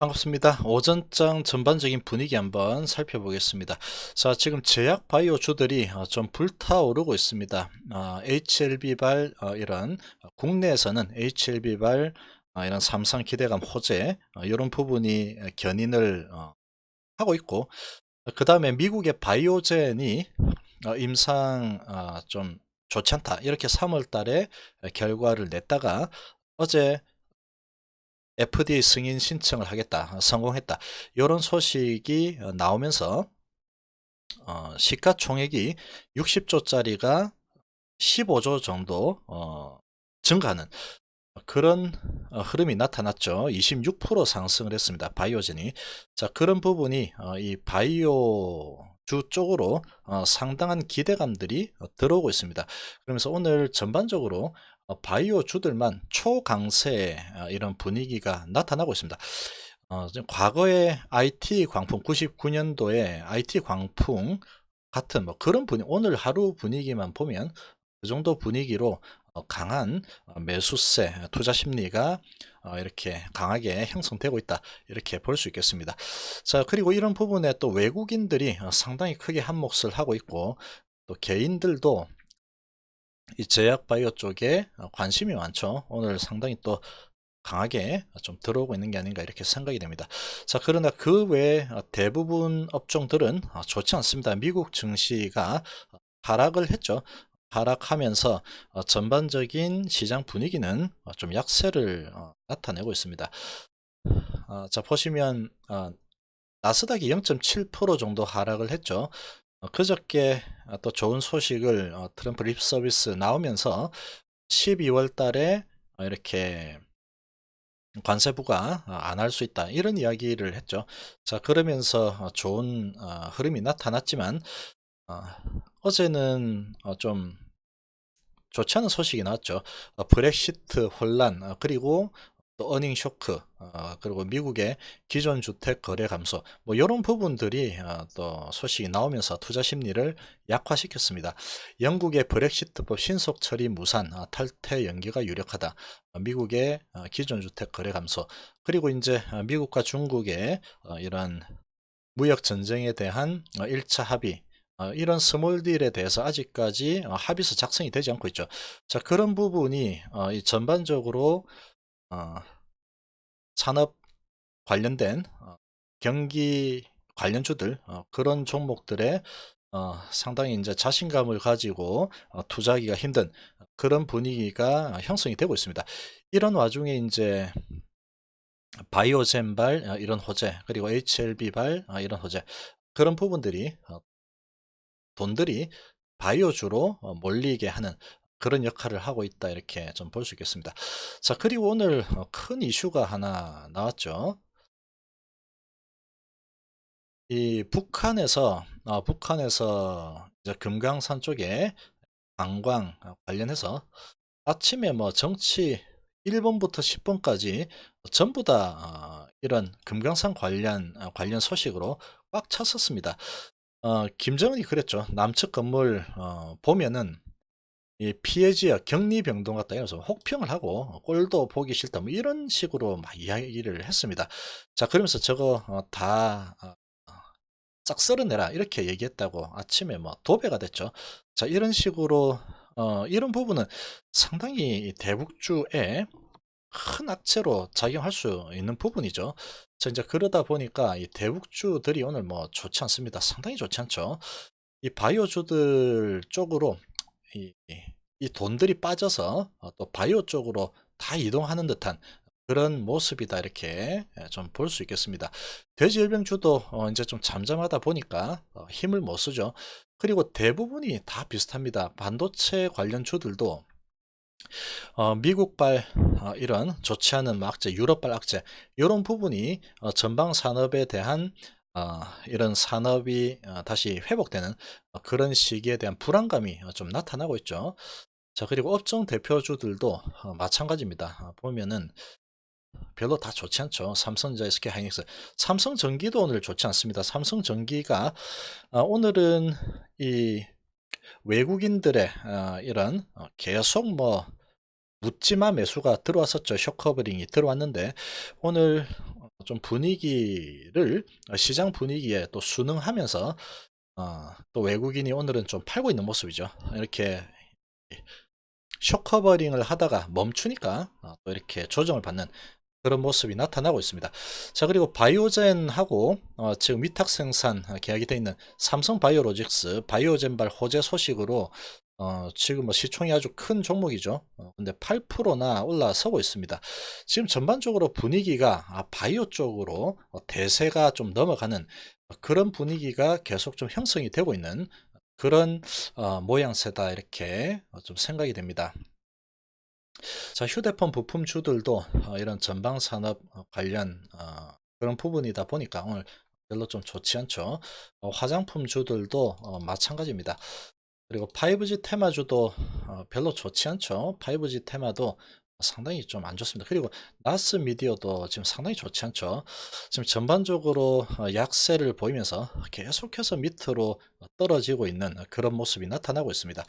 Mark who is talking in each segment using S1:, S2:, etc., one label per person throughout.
S1: 반갑습니다. 오전장 전반적인 분위기 한번 살펴보겠습니다. 자, 지금 제약 바이오주들이 어, 좀 불타오르고 있습니다. HLB발 어, 이런 어, 국내에서는 HLB발 이런 삼성 기대감 호재 이런 부분이 견인을 하고 있고 그 다음에 미국의 바이오젠이 임상 좀 좋지 않다 이렇게 3월 달에 결과를 냈다가 어제 FDA 승인 신청을 하겠다 성공했다 이런 소식이 어, 나오면서 어, 시가총액이 60조짜리가 15조 정도 어, 증가하는 그런 어, 흐름이 나타났죠. 26% 상승을 했습니다. 바이오젠이. 자, 그런 부분이 어, 이 바이오 주 쪽으로 어, 상당한 기대감들이 들어오고 있습니다. 그러면서 오늘 전반적으로 어, 바이오 주들만 초강세 어, 이런 분위기가 나타나고 있습니다. 어, 과거의 IT 광풍 99년도에 IT 광풍 같은 뭐 그런 분위 오늘 하루 분위기만 보면 그 정도 분위기로 어, 강한 매수세 투자 심리가 이렇게 강하게 형성되고 있다 이렇게 볼 수 있겠습니다 자 그리고 이런 부분에 또 외국인들이 상당히 크게 한 몫을 하고 있고 또 개인들도 이 제약 바이오 쪽에 어, 관심이 많죠. 오늘 상당히 또 강하게 좀 들어오고 있는 게 아닌가 이렇게 생각이 됩니다. 자, 그러나 그 어, 대부분 업종들은 어, 좋지 않습니다. 미국 증시가 하락을 했죠. 하락하면서 전반적인 시장 분위기는 좀 약세를 나타내고 있습니다. 자, 보시면 나스닥이 0.7% 정도 하락을 했죠. 어, 그저께 또 좋은 소식을 어, 트럼프 립 서비스 나오면서 12월 달에 어, 이렇게 관세부가 안 할 수 있다 이런 이야기를 했죠. 자 그러면서 좋은 흐름이 나타났지만 어제는 좀 좋지 않은 소식이 나왔죠. 브렉시트 혼란 그리고 또 어닝 쇼크 어, 그리고 미국의 기존 주택 거래 감소 뭐 이런 부분들이 어, 또 소식이 나오면서 투자 심리를 약화시켰습니다. 영국의 브렉시트법 신속 처리 무산 어, 탈퇴 연기가 유력하다. 어, 미국의 어, 기존 주택 거래 감소 그리고 이제 어, 미국과 중국의 이런 무역 전쟁에 대한 1차 합의 이런 스몰 딜에 대해서 아직까지 합의서 작성이 되지 않고 있죠. 자 그런 부분이 전반적으로 어, 산업 관련된 어, 경기 관련주들 어, 그런 종목들에 어, 상당히 이제 자신감을 가지고 어, 투자하기가 힘든 그런 분위기가 형성이 되고 있습니다. 이런 와중에 이제 바이오젠발 어, 이런 호재 그리고 HLB발 어, 이런 호재 그런 부분들이 돈들이 바이오주로 몰리게 하는 그런 역할을 하고 있다 이렇게 좀 볼 수 있겠습니다. 자 그리고 오늘 어, 큰 이슈가 하나 나왔죠. 이 북한에서 어, 북한에서 이제 금강산 쪽에 관광 관련해서 아침에 뭐 정치 1번부터 10번까지 전부 다 어, 이런 금강산 관련 어, 관련 소식으로 꽉 찼었습니다. 어, 김정은이 그랬죠. 남측 건물 어, 보면은 이 피해 지역 격리 병동 같다 이래서 혹평을 하고 꼴도 보기 싫다 뭐 이런 식으로 막 이야기를 했습니다. 자 그러면서 저거 어, 다싹 어, 썰어내라 이렇게 얘기했다고 아침에 뭐 도배가 됐죠. 자 이런 식으로 어, 이런 부분은 상당히 대북주에 큰 악재로 작용할 수 있는 부분이죠. 자 이제 그러다 보니까 이 대북주들이 오늘 뭐 좋지 않습니다. 상당히 좋지 않죠. 이 바이오주들 쪽으로 이, 이 돈들이 빠져서 어, 또 바이오 쪽으로 다 이동하는 듯한 그런 모습이다 이렇게 예, 좀볼 수 있겠습니다. 돼지 열병주도 어, 이제 좀 잠잠하다 보니까 어, 힘을 못 쓰죠. 그리고 대부분이 다 비슷합니다. 반도체 관련 주들도 어, 미국발 어, 이런 좋지 않은 뭐 악재, 유럽발 악재 이런 부분이 어, 전방 산업에 대한 어, 이런 산업이 어, 다시 회복되는 어, 그런 시기에 대한 불안감이 좀 나타나고 있죠. 자 그리고 업종 대표주들도 마찬가지입니다. 보면은 별로 다 좋지 않죠. 삼성전자, SK 하이닉스, 삼성전기도 오늘 좋지 않습니다. 삼성전기가 오늘은 이 외국인들의 이런 계속 뭐 묻지마 매수가 들어왔었죠. 쇼커버링이 들어왔는데 오늘 좀 분위기를 어, 시장 분위기에 또 순응하면서 어, 또 외국인이 오늘은 좀 팔고 있는 모습이죠. 이렇게 쇼커버링을 하다가 멈추니까 어, 또 이렇게 조정을 받는 그런 모습이 나타나고 있습니다. 자 그리고 바이오젠하고 어, 지금 위탁 생산 어, 계약이 되어 있는 삼성 바이오로직스 바이오젠발 호재 소식으로 어, 지금 뭐 시총이 아주 큰 종목이죠. 어, 근데 8%나 올라서고 있습니다. 지금 전반적으로 분위기가 아, 바이오 쪽으로 어, 대세가 좀 넘어가는 그런 분위기가 계속 좀 형성이 되고 있는 그런 어, 모양새다 이렇게 어, 좀 생각이 됩니다. 자, 휴대폰 부품주들도 어, 이런 전방 산업 어, 관련 어, 그런 부분이다 보니까 오늘 별로 좀 좋지 않죠. 어, 화장품주들도 어, 마찬가지입니다. 그리고 5G 테마주도 어, 별로 좋지 않죠. 5G 테마도 상당히 좀 안 좋습니다. 그리고 나스 미디어도 지금 상당히 좋지 않죠. 지금 전반적으로 어, 약세를 보이면서 계속해서 밑으로 떨어지고 있는 그런 모습이 나타나고 있습니다.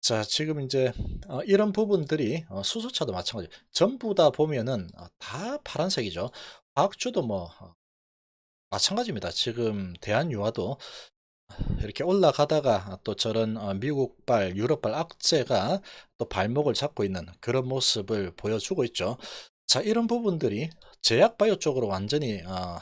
S1: 자, 지금 이제 어, 이런 부분들이 어, 수소차도 마찬가지. 전부 다 보면은 어, 다 파란색이죠. 과학주도 뭐 어, 마찬가지입니다. 지금 대한유화도 이렇게 올라가다가 또 저런 어, 미국발, 유럽발 악재가 또 발목을 잡고 있는 그런 모습을 보여주고 있죠. 자, 이런 부분들이 제약 바이오 쪽으로 완전히 어,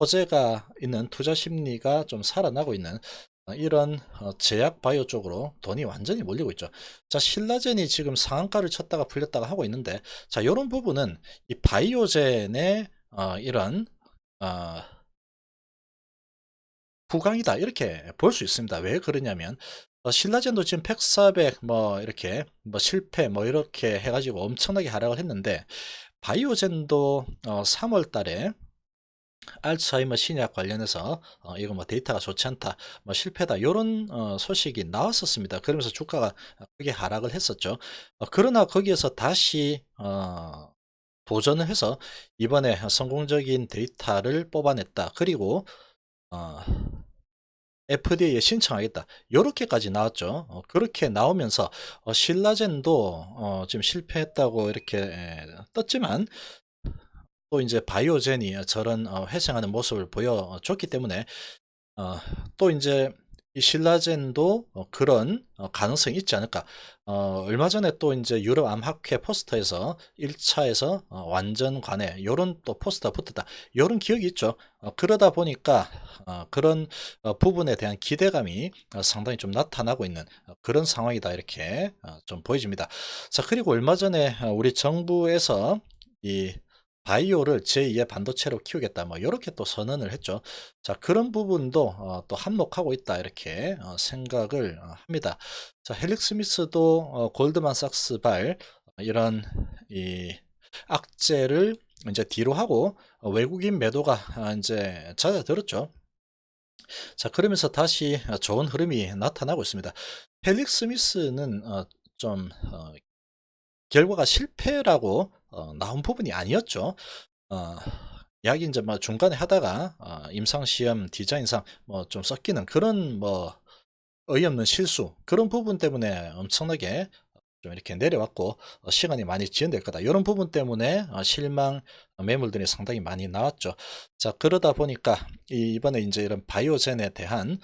S1: 호재가 있는 투자 심리가 좀 살아나고 있는 어, 이런 어, 제약 바이오 쪽으로 돈이 완전히 몰리고 있죠. 자, 신라젠이 지금 상한가를 쳤다가 풀렸다가 하고 있는데, 자, 이런 부분은 이 바이오젠의 어, 이런 어, 후광이다 이렇게 볼 수 있습니다. 왜 그러냐면 어, 신라젠도 지금 1,400 뭐 이렇게 뭐 실패 뭐 이렇게 해가지고 엄청나게 하락을 했는데 바이오젠도 어, 3월 달에 알츠하이머 신약 관련해서 어, 이거 뭐 데이터가 좋지 않다, 뭐 실패다 이런 어, 소식이 나왔었습니다. 그러면서 주가가 크게 하락을 했었죠. 어, 그러나 거기에서 다시 어, 도전을 해서 이번에 성공적인 데이터를 뽑아냈다. 그리고 어, FDA에 신청하겠다. 이렇게까지 나왔죠. 어, 그렇게 나오면서 어, 신라젠도 어, 지금 실패했다고 이렇게 에, 떴지만 또 이제 바이오젠이 저런 어, 회생하는 모습을 보여줬기 때문에 어, 또 이제 이 신라젠도 어, 그런 어, 가능성이 있지 않을까. 어, 얼마 전에 또 이제 유럽 암학회 포스터에서 1차에서 어, 완전 관해 요런 또 포스터 붙었다. 요런 기억이 있죠. 어, 그러다 보니까 어, 그런 어, 부분에 대한 기대감이 어, 상당히 좀 나타나고 있는 어, 그런 상황이다 이렇게 어, 좀 보여집니다. 자 그리고 얼마 전에 어, 우리 정부에서 이 바이오를 제2의 반도체로 키우겠다. 뭐 이렇게 또 선언을 했죠. 자 그런 부분도 어, 또 한몫하고 있다 이렇게 어, 생각을 어, 합니다. 자 헬릭 스미스도 어, 골드만삭스발 어, 이런 이 악재를 이제 뒤로 하고 어, 외국인 매도가 아, 이제 잦아들었죠. 자 그러면서 다시 어, 좋은 흐름이 나타나고 있습니다. 헬릭 스미스는 어, 좀 어, 결과가 실패라고 어, 나온 부분이 아니었죠. 어, 이야기 이제 뭐 중간에 하다가 어, 임상 시험 디자인상 뭐 좀 섞이는 그런 뭐 어이없는 실수 그런 부분 때문에 엄청나게 좀 이렇게 내려왔고 어, 시간이 많이 지연될 거다. 이런 부분 때문에 어, 실망 매물들이 상당히 많이 나왔죠. 자 그러다 보니까 이- 이번에 이제 이런 바이오젠에 대한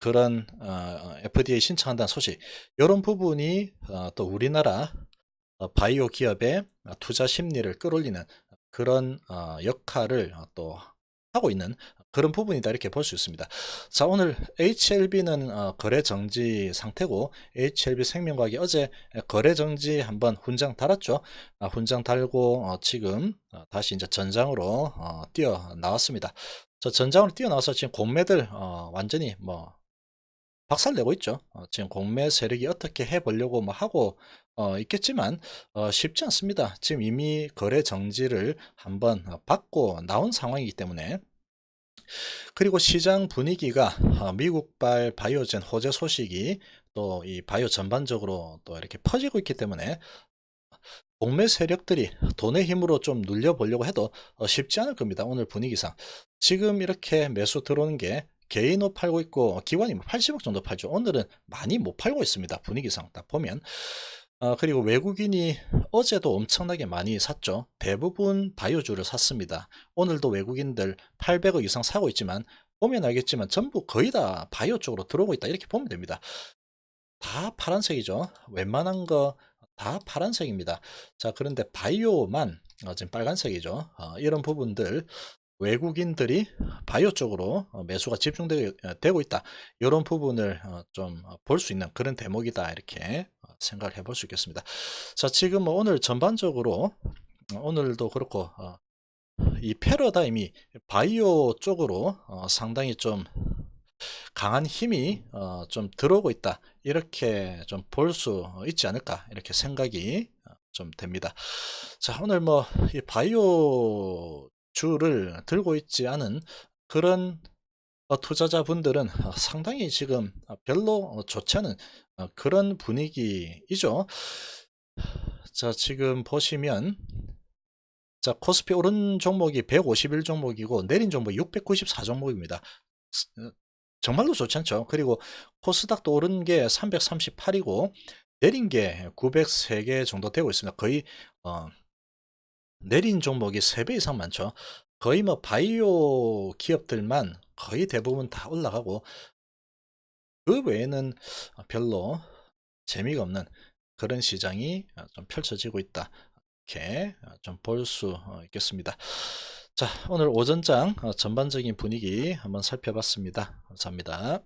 S1: 그런 어, FDA 신청한다는 소식 이런 부분이 어, 또 우리나라 어, 바이오 기업의 어, 투자 심리를 끌어올리는 그런 어, 역할을 어, 또 하고 있는 그런 부분이다 이렇게 볼 수 있습니다. 자 오늘 HLB는 어, 거래 정지 상태고 HLB 생명과학이 어제 거래 정지 한번 훈장 달았죠. 아, 훈장 달고 어, 지금 어, 다시 이제 전장으로 어, 뛰어 나왔습니다. 저 전장으로 뛰어 나와서 지금 공매들 어, 완전히 뭐 박살 내고 있죠. 어, 지금 공매 세력이 어떻게 해보려고 뭐 하고 어, 있겠지만 어, 쉽지 않습니다. 지금 이미 거래 정지를 한번 어, 받고 나온 상황이기 때문에 그리고 시장 분위기가 어, 미국발 바이오젠 호재 소식이 또 이 바이오 전반적으로 또 이렇게 퍼지고 있기 때문에 공매 세력들이 돈의 힘으로 좀 눌려보려고 해도 어, 쉽지 않을 겁니다. 오늘 분위기상. 지금 이렇게 매수 들어오는 게 개인 옷 팔고 있고 기관이 뭐 80억 정도 팔죠. 오늘은 많이 못 팔고 있습니다. 분위기상 딱 보면. 어, 그리고 외국인이 어제도 엄청나게 많이 샀죠. 대부분 바이오주를 샀습니다. 오늘도 외국인들 800억 이상 사고 있지만 보면 알겠지만 전부 거의 다 바이오 쪽으로 들어오고 있다 이렇게 보면 됩니다. 다 파란색이죠. 웬만한 거 다 파란색입니다. 자 그런데 바이오만 어, 지금 빨간색이죠. 어, 이런 부분들 외국인들이 바이오 쪽으로 어, 매수가 집중되고 있다. 이런 부분을 좀 볼 수 있는 그런 대목이다. 이렇게 어, 생각을 해볼 수 있겠습니다. 자, 지금 뭐 오늘 전반적으로 어, 오늘도 그렇고 어, 이 패러다임이 바이오 쪽으로 어, 상당히 좀 강한 힘이 어, 좀 들어오고 있다. 이렇게 좀 볼 수 있지 않을까 이렇게 생각이 어, 좀 됩니다. 자, 오늘 뭐 이 바이오 주를 들고 있지 않은 그런 어, 투자자분들은 어, 상당히 지금 어, 별로 어, 좋지 않은 어, 그런 분위기이죠. 자, 지금 보시면 자, 코스피 오른 종목이 151 종목이고 내린 종목이 694 종목입니다. 스- 어, 정말로 좋지 않죠. 그리고 코스닥도 오른 게 338이고 내린 게 903개 정도 되고 있습니다. 거의 어, 내린 종목이 3배 이상 많죠. 거의 뭐 바이오 기업들만 거의 대부분 다 올라가고 그 외에는 별로 재미가 없는 그런 시장이 좀 펼쳐지고 있다. 이렇게 좀 볼 수 있겠습니다. 자, 오늘 오전장 어, 전반적인 분위기 한번 살펴봤습니다. 감사합니다.